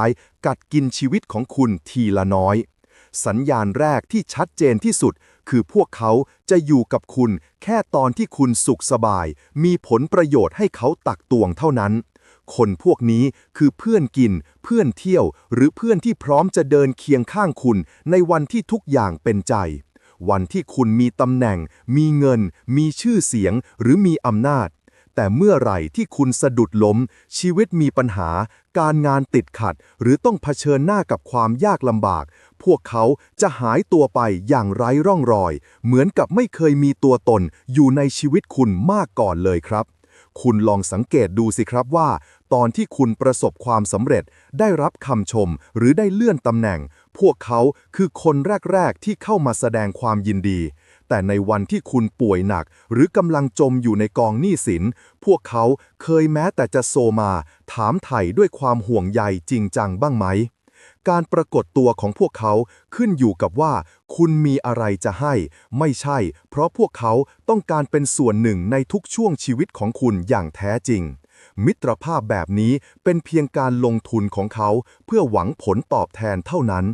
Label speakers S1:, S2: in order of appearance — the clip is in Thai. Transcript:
S1: าย กัดกินชีวิตของคุณทีละน้อย สัญญาณแรกที่ชัดเจนที่สุด คือพวกเขาจะอยู่กับคุณแค่ตอนที่คุณสุขสบาย มีผลประโยชน์ให้เขาตักตวงเท่านั้น คนพวกนี้คือเพื่อนกิน เพื่อนเที่ยว หรือเพื่อนที่พร้อมจะเดินเคียงข้างคุณ ในวันที่ทุกอย่างเป็นใจวันที่คุณมีตำแหน่ง มีเงิน มีชื่อเสียง หรือมีอำนาจ แต่เมื่อไหร่ที่คุณสะดุดล้ม ชีวิตมีปัญหา การงานติดขัด หรือต้องเผชิญหน้ากับความยากลำบาก พวกเขาจะหายตัวไปอย่างไร้ร่องรอย เหมือนกับไม่เคยมีตัวตนอยู่ในชีวิตคุณมากก่อนเลยครับ คุณลองสังเกตดูสิครับว่า ตอนที่คุณประสบความสำเร็จ ได้รับคำชม หรือได้เลื่อนตำแหน่ง พวกเขาคือคนแรก ๆ ที่เข้ามาแสดงความยินดี แต่ในวันที่คุณป่วยหนัก หรือกำลังจมอยู่ในกองหนี้สิน พวกเขาเคยแม้แต่จะโซมา ถามไถ่ด้วยความห่วงใยจริงจังบ้างไหม การปรากฏตัวของพวกเขาขึ้นอยู่กับว่า คุณมีอะไรจะให้ ไม่ใช่ เพราะพวกเขาต้องการเป็นส่วนหนึ่งในทุกช่วงชีวิตของคุณอย่างแท้จริงมิตรภาพแบบนี้เป็นเพียงการลงทุนของเขาเพื่อหวังผลตอบแทนเท่านั้น